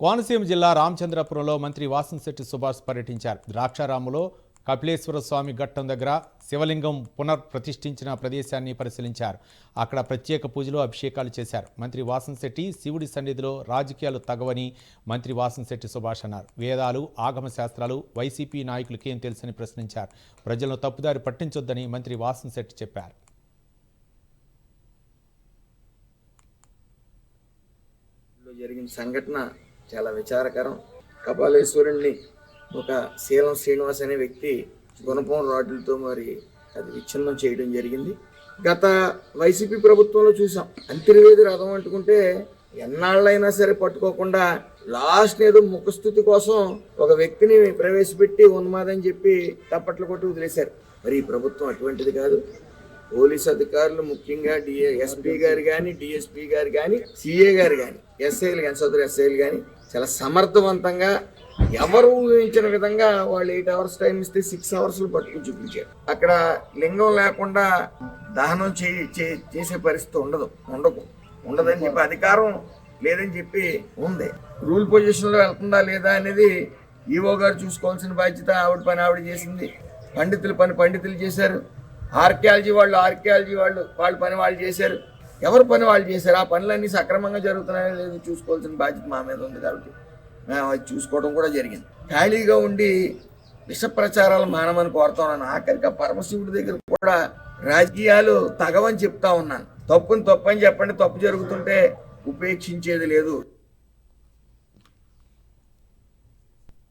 కోనసీమ జిల్లా రామచంద్రపురంలో మంత్రి వాసంశెట్టి సుభాష్ పర్యటించారు. ద్రాక్షారాములో కపిలేశ్వర స్వామి ఘట్టం దగ్గర శివలింగం పునర్ ప్రతిష్ఠించిన ప్రదేశాన్ని పరిశీలించారు. అక్కడ ప్రత్యేక పూజలు అభిషేకాలు చేశారు. మంత్రి వాసంశెట్టి శివుడి సన్నిధిలో రాజకీయాలు తగవని మంత్రి వాసంశెట్టి సుభాష్ అన్నారు. వేదాలు ఆగమ శాస్త్రాలు వైసీపీ నాయకులకేం తెలుసని ప్రశ్నించారు. ప్రజలను తప్పుదారి పట్టించొద్దని మంత్రి వాసంశెట్టి చెప్పారు. జరిగిన సంఘటన చాలా విచారకరం. కపాలేశ్వరుణ్ణి ఒక శీలం శ్రీనివాస్ అనే వ్యక్తి గుణపం రాడ్లతో మరి అది విచ్ఛిన్నం చేయడం జరిగింది. గత వైసీపీ ప్రభుత్వంలో చూసాం. అంతర్వేది రథం అంటుకుంటే ఎన్నాళ్ళైనా సరే పట్టుకోకుండా లాస్ట్ ఏదో ముఖస్థుతి కోసం ఒక వ్యక్తిని ప్రవేశపెట్టి ఉన్మాదని చెప్పి తప్పట్లు కొట్టి వదిలేశారు. మరి ఈ ప్రభుత్వం అటువంటిది కాదు. పోలీస్ అధికారులు ముఖ్యంగా డిఏ ఎస్పీ గారు కానీ డిఎస్పీ గారు కానీ సిఏ గారు కానీ ఎస్ఐలు కానీ సదరు ఎస్ఐలు కానీ చాలా సమర్థవంతంగా ఎవరు ఊహించిన విధంగా వాళ్ళు ఎయిట్ అవర్స్ టైం ఇస్తే సిక్స్ అవర్స్ పట్టుకుని చూపించారు. అక్కడ లింగం లేకుండా దహనం చే- చే- చేసే పరిస్థితి ఉండదు ఉండకు ఉండదని చెప్పి అధికారం లేదని చెప్పి ఉంది. రూల్ పొజిషన్లో వెళ్తుందా లేదా అనేది ఈవో గారు చూసుకోవాల్సిన బాధ్యత ఆవిడ పని ఆవిడ చేసింది. పండితుల పని పండితులు చేశారు. ఆర్కియాలజీ వాళ్ళు ఆర్కియాలజీ వాళ్ళు వాళ్ళ పని వాళ్ళు చేశారు. ఎవరి పని వాళ్ళు చేశారు? ఆ పనులన్నీ సక్రమంగా జరుగుతున్నాయో లేదో చూసుకోవాల్సిన బాధ్యత మా మీద ఉంది కాబట్టి మేము అది చూసుకోవడం కూడా జరిగింది. ఖాళీగా ఉండి విష ప్రచారాలు మానమని కోరుతా ఉన్నాను ఆఖరికి పరమశివుడి దగ్గర కూడా రాజకీయాలు తగవని చెప్తా ఉన్నాను. తప్పుని తప్పని చెప్పండి తప్పు జరుగుతుంటే ఉపేక్షించేది లేదు.